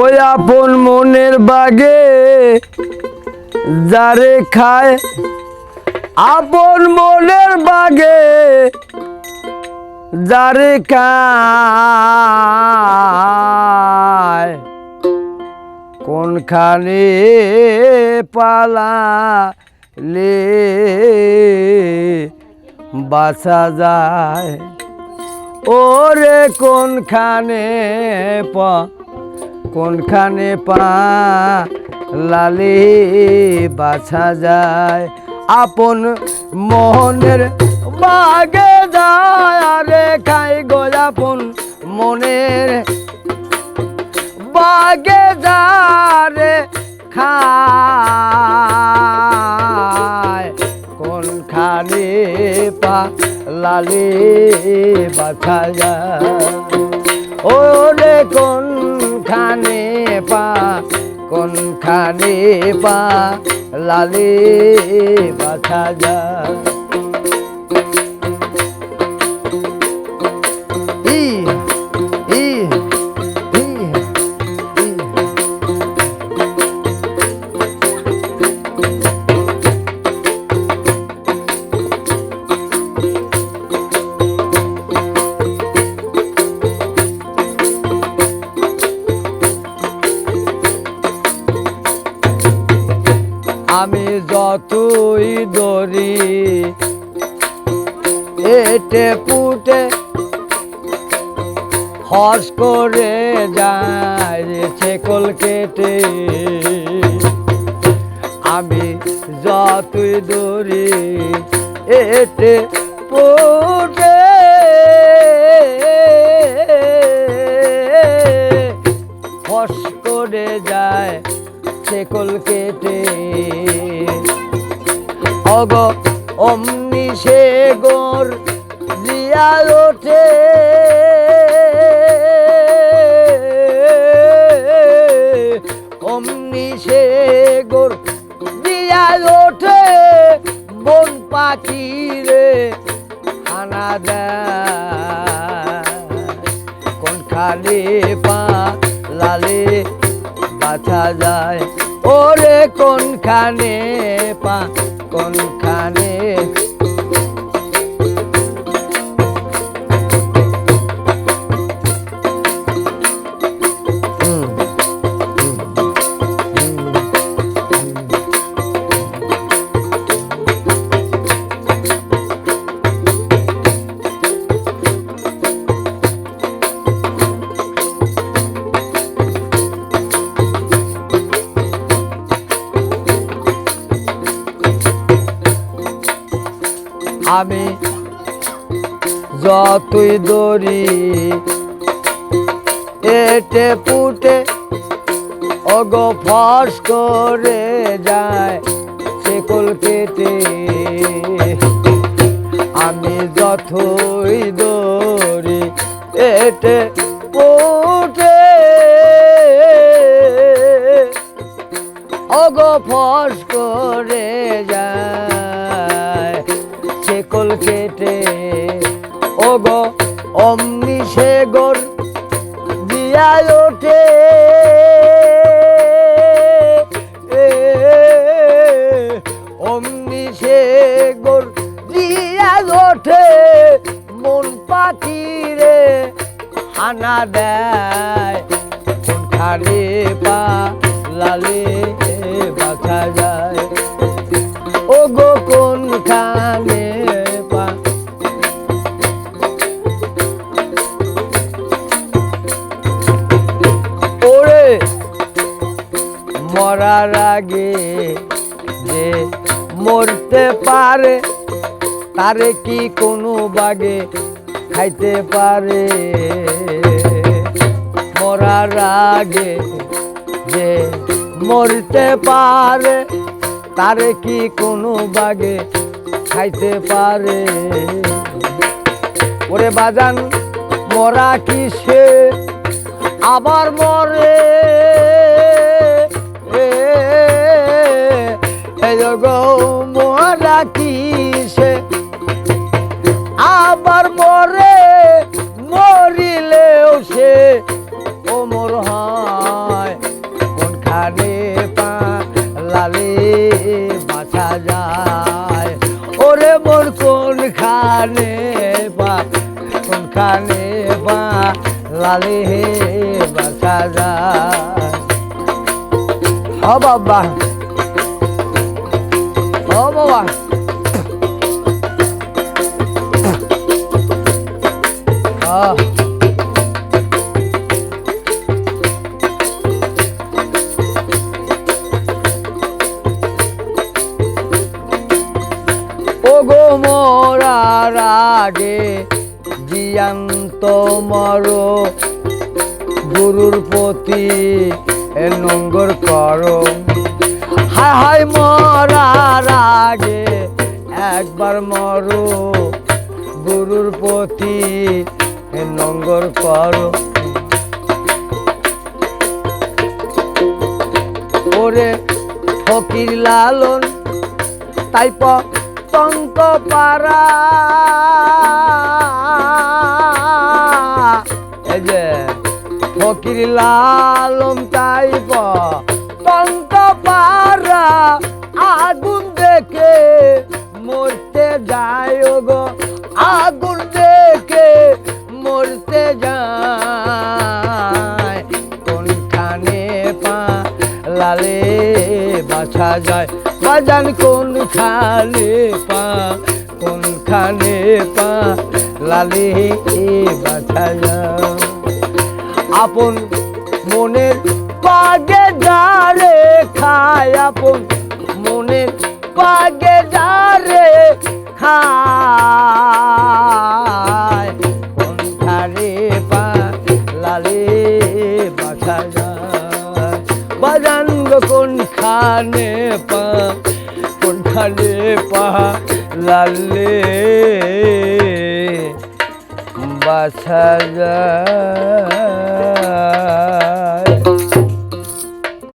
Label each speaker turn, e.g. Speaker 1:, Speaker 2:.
Speaker 1: ওই আপন মনের বাগে, যারে খায় আপন মনের বাগে, যারে খায়। কোনখানে পালা লে বাঁচা যায়? ওরে কোনখানে পা কোনখানে পা, লালি বাছা যায়, আপন মোহনের বাগে যায়, আরে খাই গো আপন মনের বাগে যারে খায় লালে বাছা যায়। ওরে কোনখানে পা কোনখানে পা লালে বাছা আমি যতই দরি এটে পুটে হস করে যায় ছেকল কেটে। আমি যতই দরি এটে পুটে হস করে যায় ছেকল কেটে। অগ অমনি সে গোর দিয়া ওঠে। অমনি সে গোর দিয়া ওঠে। বন পাখি রে আনা দেয় কোনখানে পা লালে বাছা যায়। ওরে কোনখানে পা কোনখানে আমি যতই দড়ি, এটে পুটে অগ ফস করে যায় সেকল কেটে। আমি যতই দড়ি, এটে পুটে অগ ফস করে যায়। কেটে। ওগ, অমনি সে গোর দিয়া ওঠে। অমনি সে গোর দিয়া ওঠে। মন পাখি রে হানা দেয়। মরার আগে যে মরতে পারে, তারে কি কোনো বাগে খাইতে পারে? মরার আগে যে মরতে পারে, তারে কি কোনো বাগে খাইতে পারে? ওরে বাজান, মরা কি সে আবার মরে আবার মরে দিলেও সে ওমর হয়। কোনখানে লালে বাঁচা যায়? ওরে মোর কোনখানে পা কোনখানে পা লালে বাঁচা যায়? ও বাবা। ও বাবা। আহ। ও গো মরার আগে জিয়ান্ত মর। গুরুর প্রতি নঙ্গর করো। হায় হায় মরার আগে একবার মরো। গুরুর প্রতি নঙ্গর করো ওরে ফকির লালন, তাই পতঙ্ক পারা। এই যে ফকির লালন, তাই পতঙ্ক পারা। আগুন দেখে মরতে যায় গো যায়। বাজান কোনখানে পা কোনখানে পা, লালে বাছা যায় আপন মনের পাগে যারে খায়, আপন মনের পাগে যারে খায়। কোনখানে পা, লালে বাছা যায় বাজান গো কোনখানে পা কোনখানে পা লালে বাছা যায়